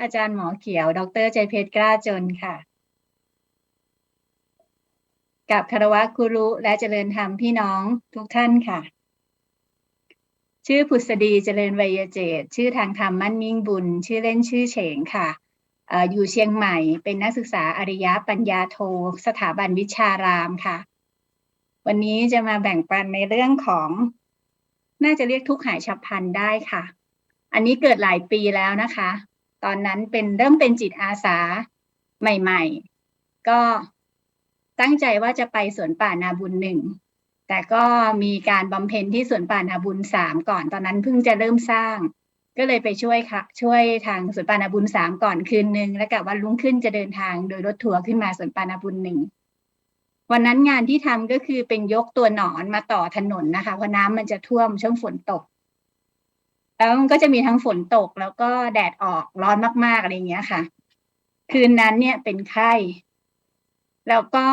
อาจารย์หมอเขียว ดรใจเพชรกล้าจนค่ะ กับคารวะกุรุและเจริญธรรมพี่น้องทุกท่านค่ะ ชื่อผุษดีเจริญวัยเจตชื่อทางธรรมมั่นมิ่งบุญ ชื่อเล่นชื่อเฉงค่ะอยู่เชียงใหม่เป็นนักศึกษาอริยปัญญาโท สถาบันวิชารามค่ะ วันนี้จะมาแบ่งปันในเรื่องของ น่าจะเรียกทุกข์หายฉับพลันได้ค่ะ อันนี้เกิดหลายปีแล้วนะคะ ตอนนั้นเป็นเริ่มเป็นจิตอาสาใหม่ ๆ ก็ตั้งใจว่าจะไปสวนป่านาบุญหนึ่งแต่ก็มีการบำเพ็ญที่สวนป่านาบุญสามก่อนตอนนั้นเพิ่งจะเริ่มสร้าง ก็เลยไปช่วยค่ะ ช่วยทางสวนป่านาบุญสามก่อนคืนหนึ่งแล้วกับวันรุ่งขึ้นจะเดินทางโดยรถทัวร์ขึ้นมาสวนป่านาบุญหนึ่งวันนั้นงานที่ทำก็คือเป็นยกตัวหนอนมาต่อถนนนะคะเพราะน้ำมันจะท่วมช่วงฝนตก แล้วมันก็จะมีทั้งฝนตกแล้วก็แดดออกร้อนมาก ๆ อะไรอย่างเงี้ยค่ะ คืนนั้นเนี่ยเป็นไข้ แล้วก็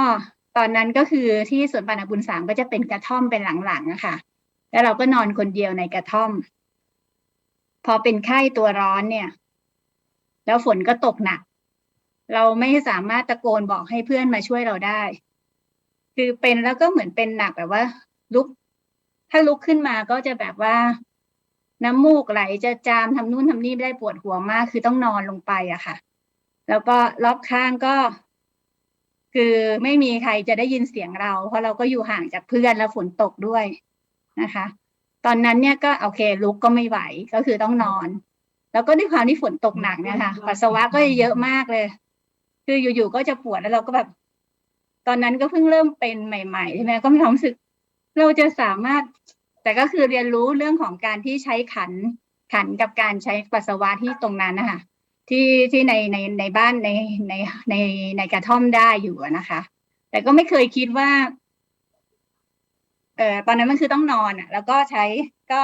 ตอนนั้นก็คือที่สวนปานาบุญสามก็จะเป็นกระท่อมเป็นหลังๆอะค่ะ แล้วเราก็นอนคนเดียวในกระท่อม พอเป็นไข้ตัวร้อนเนี่ย แล้วฝนก็ตกหนัก เราไม่สามารถตะโกนบอกให้เพื่อนมาช่วยเราได้ คือเป็นแล้วก็เหมือนเป็นหนักแบบว่า ลุก ถ้าลุกขึ้นมาก็จะแบบว่า น้ำมูกไหลจะจามทำนู่นทำนี่ไม่ได้ปวดหัวมาก คือต้องนอนลงไปอะค่ะ แล้วก็รอบข้างก็ คือไม่มีใครจะได้ยินเสียงเรา เพราะเราก็อยู่ห่างจากเพื่อนแล้วฝนตกด้วยนะคะ ตอนนั้นเนี่ยก็โอเคลุกก็ไม่ไหวก็คือต้องนอน แล้วก็ด้วยความที่ฝนตกหนักเนี่ยค่ะปัสสาวะก็เยอะมากเลย คืออยู่ๆก็จะปวดแล้วเราก็แบบ ตอนนั้นก็เพิ่งเริ่มเป็นใหม่ๆใช่ไหมก็มีความรู้สึกเราจะสามารถ แต่ก็คือเรียนรู้เรื่องของการที่ใช้ขันขันกับการใช้ปัสสาวะที่ตรงนั้นนะคะที่ที่ในในในบ้านในในในในกระท่อมได้อยู่นะคะ แต่ก็ไม่เคยคิดว่าเอ่อตอนนั้นมันคือต้องนอนอะ แล้วก็ใช้ก็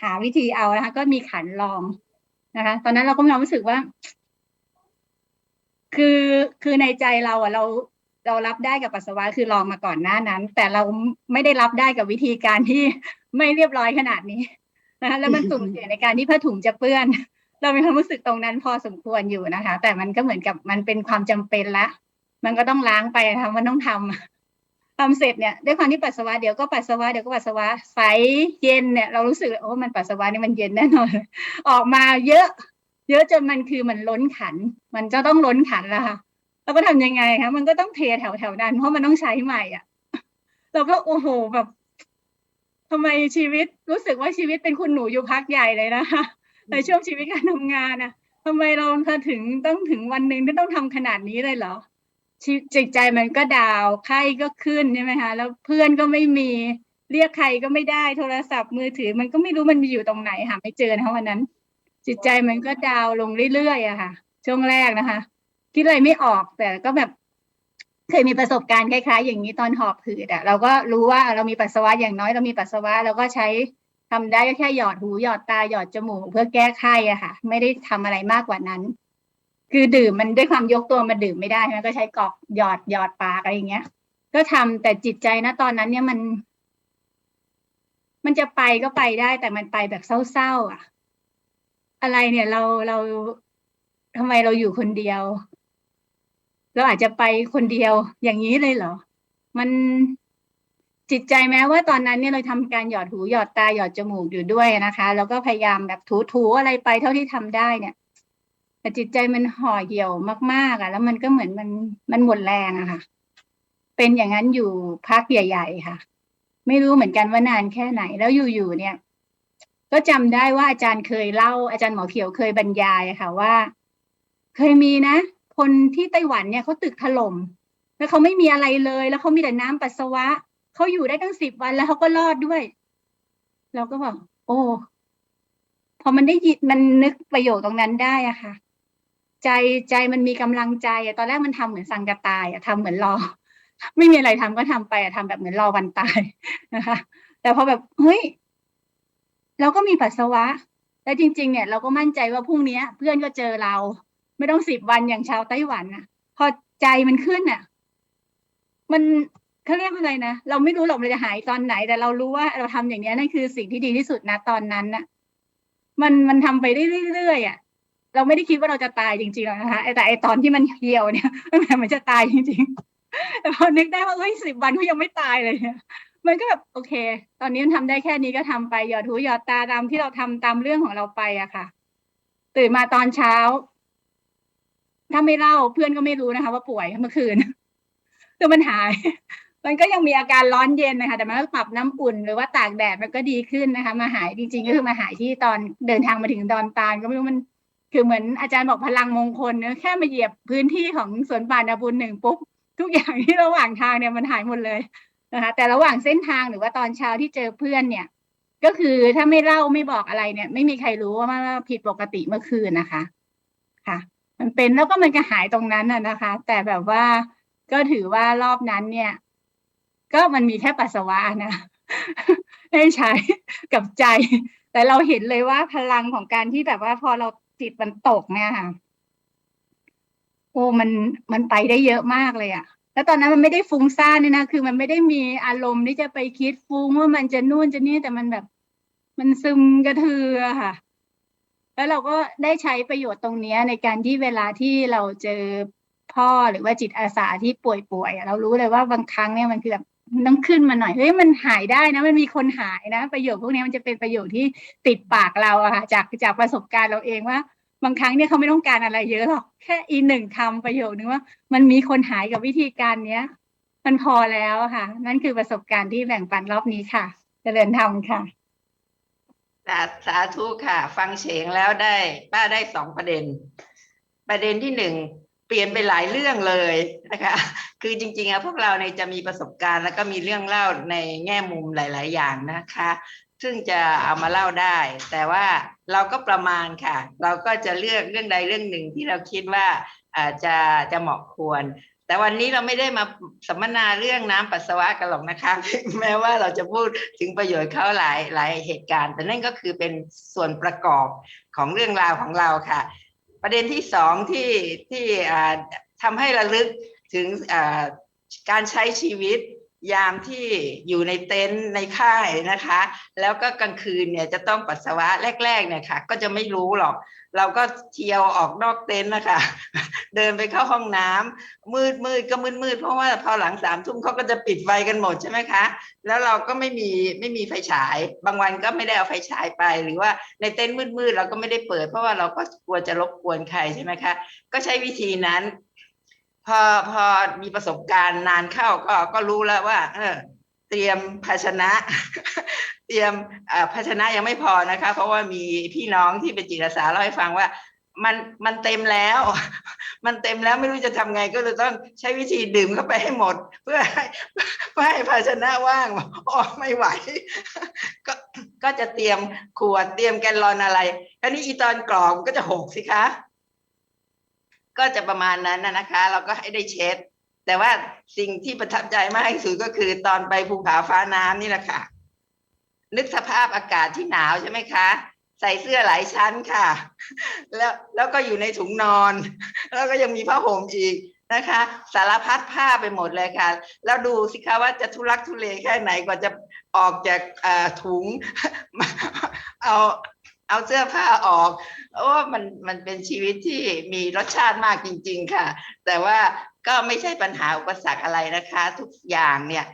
หาวิธีเอานะคะ ก็มีขันลองนะคะ ตอนนั้นเราก็มีความรู้สึกว่า คือคือในใจเราอะเรา เรารับได้กับปัสสาวะคือลองมาก่อนหน้านั้น แต่เราไม่ได้รับได้กับวิธีการที่ไม่เรียบร้อยขนาดนี้นะคะแล้วมันสุ่มเสี่ยงในการที่ผ้าถุงจะเปื้อน เรามีความรู้สึกตรงนั้นพอสมควรอยู่นะคะ แต่มันก็เหมือนกับมันเป็นความจำเป็นละ มันก็ต้องล้างไปทำมันต้องทำทำเสร็จเนี่ยด้วยความที่ปัสสาวะเดี๋ยวก็ปัสสาวะเดี๋ยวก็ปัสสาวะใสเย็นเนี่ยเรารู้สึกโอ้มันปัสสาวะนี่มันเย็นแน่นอน ออกมาเยอะ เยอะจนมันคือมันล้นขัน มันจะต้องล้นขันแล้วค่ะ เราก็ทำยังไงคะมันก็ต้องเทแถวแถวนั้น เพราะมันต้องใช้ใหม่อะ เราก็โอ้โหแบบทำไมชีวิตรู้สึกว่าชีวิตเป็นคุณหนูอยู่พักใหญ่เลยนะคะในช่วงชีวิตการทำงานนะทำไมเราถึงต้องถึงวันหนึ่งที่ต้องทำขนาดนี้เลยเหรอจิตใจมันก็ดาวไข้ก็ขึ้นใช่ไหมคะแล้วเพื่อนก็ไม่มีเรียกใครก็ไม่ได้โทรศัพท์มือถือ มันก็ไม่รู้มันมีอยู่ตรงไหนหาไม่เจอนะคะวันนั้น จิตใจมันก็ดาวลงเรื่อยๆอะค่ะ ช่วงแรกนะคะ คิดอะไรไม่ออกแต่ก็แบบเคยมีประสบการณ์คล้ายๆ อย่างนี้ตอนหอบผืดอะเราก็รู้ว่าเรามีปัสสาวะอย่างน้อยเรามีปัสสาวะเราก็ใช้ทำได้ก็แค่หยอดหูหยอดตาหยอดจมูกเพื่อแก้ไขอะค่ะ ไม่ได้ทำอะไรมากกว่านั้น คือดื่มมันด้วยความยกตัวมาดื่มไม่ได้มันก็ใช้กอกหยอดหยอดปากอะไรอย่างเงี้ย ก็ทำแต่จิตใจนะตอนนั้นเนี่ยมัน มันจะไปก็ไปได้ แต่มันไปแบบเศร้าๆอะอะไรเนี่ยเราเราทำไมเราอยู่คนเดียว เราอาจจะไปคนเดียวอย่างนี้เลยเหรอ มันจิตใจแม้ว่าตอนนั้นเนี่ยเราทำการหยอดหูหยอดตาหยอดจมูกอยู่ด้วยนะคะ แล้วก็พยายามแบบถูๆอะไรไปเท่าที่ทำได้เนี่ยแต่จิตใจมันห่อเหี่ยวมากๆอะ แล้วมันก็เหมือนมันมันหมดแรงอะค่ะ เป็นอย่างนั้นอยู่พักใหญ่ ๆ ค่ะ ไม่รู้เหมือนกันว่านานแค่ไหน แล้วอยู่ๆเนี่ย ก็จำได้ว่าอาจารย์เคยเล่าอาจารย์หมอเขียวเคยบรรยายค่ะว่า เคยมีนะ คนที่ไต้หวันเนี่ยเขาตึกถล่มแล้วเขาไม่มีอะไรเลย แล้วเขามีแต่น้ำปัสสาวะเขาอยู่ได้ตั้งสิบวันแล้วเขาก็รอดด้วย เราก็บอกโอ้พอมันได้ยินมันนึกประโยชน์ตรงนั้นได้อะค่ะ ใจใจมันมีกำลังใจอะตอนแรกมันทำเหมือนสั่งกตายอะทำเหมือนรอ ไม่มีอะไรทำก็ทำไปอะทำแบบเหมือนรอวันตายนะคะ แต่พอแบบเฮ้ยเราก็มีปัสสาวะ แล้วจริง ๆ เนี่ย เราก็มั่นใจว่าพรุ่งนี้เพื่อนก็เจอเรา ไม่ต้องสิบวันอย่างชาวไต้หวันนะพอใจมันขึ้นอะ มันเขาเรียกอะไรนะเราไม่รู้หรอกมันจะหายตอนไหน แต่เรารู้ว่าเราทำอย่างนี้นั่นคือสิ่งที่ดีที่สุดนะตอนนั้นน่ะ มันมันทำไปเรื่อยๆอะเราไม่ได้คิดว่าเราจะตายจริงๆหรอกนะคะแต่ไอตอนที่มันเหี่ยวเนี่ยมันเหมือนมันจะตายจริงๆแต่พอนึกได้ว่าเอ้ยสิบวันก็ยังไม่ตายเลยเนี่ยมันก็แบบโอเค ตอนนี้มันทำได้แค่นี้ก็ทำไปหยอดหูหยอดตาตามที่เราทำตามเรื่องของเราไปอะค่ะ ตื่นมาตอนเช้า ถ้าไม่เล่าเพื่อนก็ไม่รู้นะคะ ว่าป่วยเมื่อคืนคือมันหาย มันก็ยังมีอาการร้อนเย็นนะคะ แต่มันก็ปรับน้ำอุ่นหรือว่าตากแดดมันก็ดีขึ้นนะคะ มาหายจริง ๆ ก็คือมาหายที่ตอนเดินทางมาถึงดอนตาลก็ไม่รู้มันคือเหมือนอาจารย์บอกพลังมงคลเนอะแค่มาเหยียบพื้นที่ของสวนป่านาบุญหนึ่งปุ๊บทุกอย่างที่ระหว่างทางเนี่ยมันหายหมดเลยนะคะแต่ระหว่างเส้นทางหรือว่าตอนเช้าที่เจอเพื่อนเนี่ย ก็คือถ้าไม่เล่าไม่บอกอะไรเนี่ย ไม่มีใครรู้ว่ามันผิดปกติเมื่อคืนนะคะ ค่ะ มันเป็นแล้วก็มันก็หายตรงนั้นน่ะนะคะ แต่แบบว่าก็ถือว่ารอบนั้นเนี่ย ก็มันมีแค่ปัสสาวะนะให้ใช้กับใจ แต่เราเห็นเลยว่าพลังของการที่แบบว่าพอเราจิตมันตกเนี่ยค่ะโอ้มันมันไปได้เยอะมากเลยอะแล้วตอนนั้นมันไม่ได้ฟุ้งซ่านเนี่ยนะคือมันไม่ได้มีอารมณ์ที่จะไปคิดฟุ้งว่ามันจะนู่นจะนี่แต่มันแบบ มันซึมกระเทือค่ะ แล้วเราก็ได้ใช้ประโยชน์ตรงนี้ในการที่เวลาที่เราเจอพ่อหรือว่าจิตอาสาที่ป่วยๆเรารู้เลยว่าบางครั้งเนี่ยมันคือแบบต้องขึ้นมาหน่อยเฮ้ยมันหายได้นะมันมีคนหายนะ ประโยชน์พวกนี้มันจะเป็นประโยชน์ที่ติดปากเราอะค่ะจากจากประสบการณ์เราเองว่าบางครั้งเนี่ยเขาไม่ต้องการอะไรเยอะหรอกแค่อีหนึ่งคำประโยคนึงว่า มันมีคนหายกับวิธีการเนี้ย มันพอแล้วค่ะ นั่นคือประสบการณ์ที่แบ่งปันรอบนี้ค่ะเจริญธรรมค่ะ สาสาธุค่ะ ฟังเฉงแล้วได้ ป้าได้สองประเด็น ประเด็นที่หนึ่งเปลี่ยนไปหลายเรื่องเลยนะคะ คือจริงๆอะพวกเราเนี่ยจะมีประสบการณ์ แล้วก็มีเรื่องเล่าในแง่มุมหลาย ๆ อย่างนะคะ ซึ่งจะเอามาเล่าได้ แต่ว่าเราก็ประมาณค่ะ เราก็จะเลือกเรื่องใดเรื่องหนึ่งที่เราคิดว่าอาจจะจะเหมาะควร แต่วันนี้เราไม่ได้มาสัมมนาเรื่องน้ำปัสสาวะกันหรอกนะคะ แม้ว่าเราจะพูดถึงประโยชน์เขาหลายหลายเหตุการณ์ แต่นั่นก็คือเป็นส่วนประกอบของเรื่องราวของเราค่ะ ประเด็นที่สองที่ที่ทำให้ระลึกถึงการใช้ชีวิต ยามที่อยู่ในเต็นท์ในค่ายนะคะ แล้วก็กลางคืนเนี่ยจะต้องปัสสาวะแรกๆเนี่ยค่ะ ก็จะไม่รู้หรอก เราก็เที่ยวออกนอกเต็นท์นะคะ เดินไปเข้าห้องน้ำมืดมืดก็มืดมืดเพราะว่าพอหลังสามทุ่มเขาก็จะปิดไฟกันหมดใช่ไหมคะ แล้วเราก็ไม่มีไม่มีไฟฉาย บางวันก็ไม่ได้เอาไฟฉายไป หรือว่าในเต็นท์มืดๆเราก็ไม่ได้เปิด เพราะว่าเราก็กลัวจะรบกวนใครใช่ไหมคะ ก็ใช้วิธีนั้น พอพอมีประสบการณ์นานเข้าก็ก็รู้แล้วว่า เออ เตรียมภาชนะ เตรียมอ่าภาชนะยังไม่พอนะคะ เพราะว่ามีพี่น้องที่เป็นจิตอาสาเล่าให้ฟังว่ามันมันเต็มแล้ว มันเต็มแล้วไม่รู้จะทำไงก็เลยต้องใช้วิธีดื่มเข้าไปให้หมด เพื่อให้เพื่อให้ภาชนะว่างอ๋อไม่ไหว ก็ก็จะเตรียมขวดเตรียมแกลลอนอะไรคราวนี้อีตอนกรอกมันก็จะหกสิคะ ก็จะประมาณนั้นนะนะคะ เราก็ให้ได้เช็ด แต่ว่าสิ่งที่ประทับใจมากที่สุดก็คือตอนไปภูเขาฟ้าน้ำนี่แหละค่ะ นึกสภาพอากาศที่หนาวใช่ไหมคะ ใส่เสื้อหลายชั้นค่ะ แล้วแล้วก็อยู่ในถุงนอน แล้วก็ยังมีผ้าห่มอีกนะคะ สารพัดผ้าไปหมดเลยค่ะ แล้วดูสิคะว่าจะทุลักทุเลแค่ไหนกว่าจะออกจากอ่อถุงเอา เอาเสื้อผ้าออกโอ้มันมันเป็นชีวิตที่มีรสชาติมากจริง ๆ ค่ะ แต่ว่าก็ไม่ใช่ปัญหาอุปสรรคอะไรนะคะ ทุกอย่างเนี่ย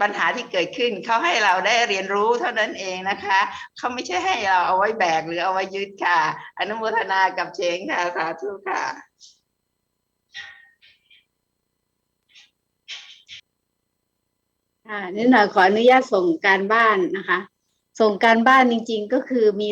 ปัญหาที่เกิดขึ้นเขาให้เราได้เรียนรู้เท่านั้นเองนะคะเขาไม่ใช่ให้เราเอาไว้แบกหรือเอาไว้ยึดค่ะ อนุโมทนากับเชงค่ะสาธุค่ะค่ะนี่หน่อยขออนุญาตส่งการบ้านนะคะ ส่งการบ้านจริง ๆ ก็คือมี